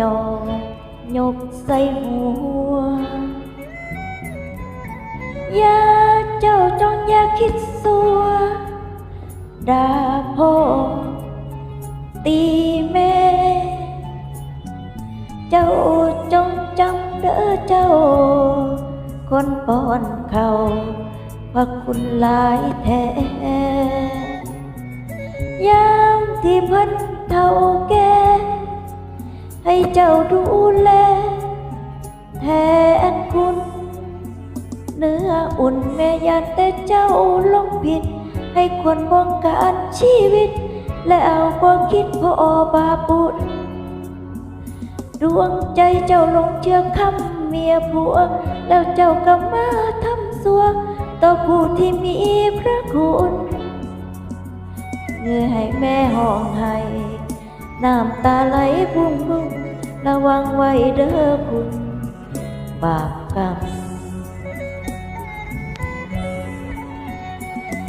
ยอยกใส่หัวอย่าเจ้าจงอย่าคิดสัวด่าพ่อตีแม่เจ้าจงจำเด้อเจ้าคนป้อนเขาว่าคุณหลายแท้ยามที่ เพันเท่าแก่ให้เจ้าดูแล แทนคุณ เนื้ออุ่นแม่ยันแต่เจ้าลงผิด ให้คนบงการชีวิต และเอาความคิดพอบาปุญดวงใจเจ้าลงเชื่อคำเมียผัว แล้วเจ้าก็มาทำสัว ต่อผู้ที่มีพระคุณเงื่อให้แม่ห้องให้น้ำตาไหลพุ่งพุ่ง ระวังไว้เด้อคุณบาปกรรม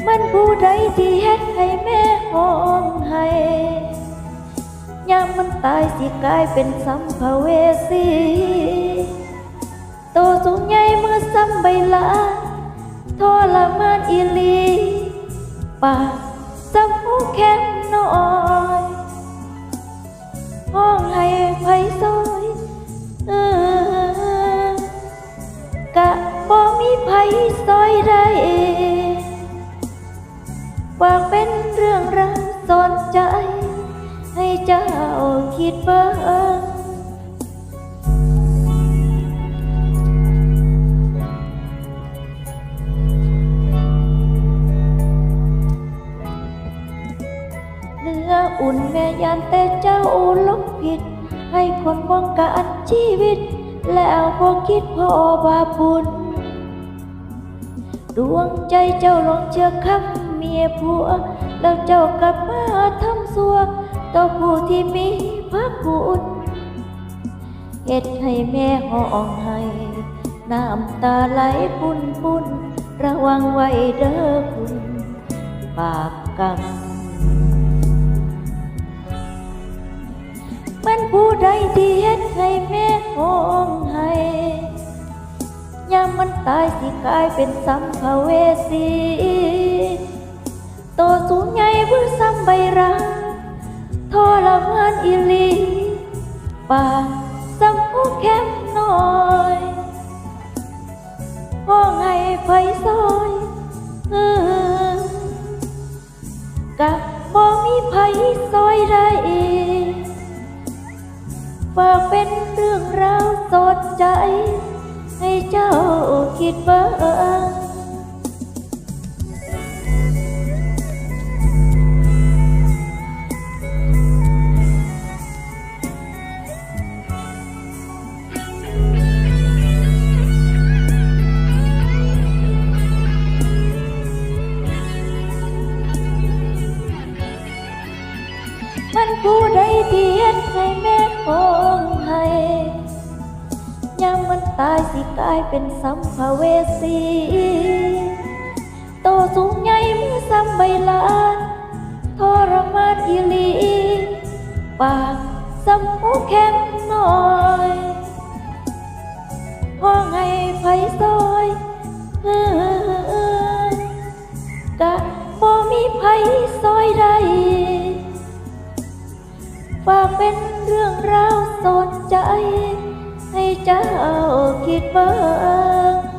มันผู้ใดที่เฮ็ดให้แม่ห้องให้ยามมันตายสิกลายเป็นสัมภเวสีโตสูงใหญ่เมื่อซ้ำใบลาทรมานอีลีปาก ไผซอยได้ฝากเป็นเรื่องราวสอนใจ ให้เจ้าคิดเบิ่งเนื้ออุ่นแม่ยันแต่เจ้าลบผิด ให้คนป้องกันชีวิต แล้วพวกคิดพอบาปุญ ดวงใจเจ้าลงเชื่อคำเมียผัว แล้วเจ้ากลับมาทำสัวต่อผู้ที่มีพระคุณเฮ็ดให้แม่ห้องให้น้ำตาไหลปุนปุนระวังไว้เด้อคุณบาปกรรมมันผู้ใดที่เฮ็ดให้แม่ห้องให้ ยามมันตายสิกลายเป็นสัมภเวสีโตสูงใหญ่เพื่อซ้ำใบราทรมานอีหลีปากซ้ำผู้แคมน้อยห้องให้ไฟซอยเอกะบ่มีไผซอยได้ฝากเป็นเรื่องราวสดใจ ให้เจ้าคิดเบ้า เป็นสัมภเวสี โตสูงใหญ่เมื่อซ้ำใบลานทรมานอีลี ปากซ้ำหูแข็งน้อยห้องให้ไฟซอยกะบ่มีไผซอยได้ฝากเป็นเรื่องราวสดใจ เจ้าคิดบ้าง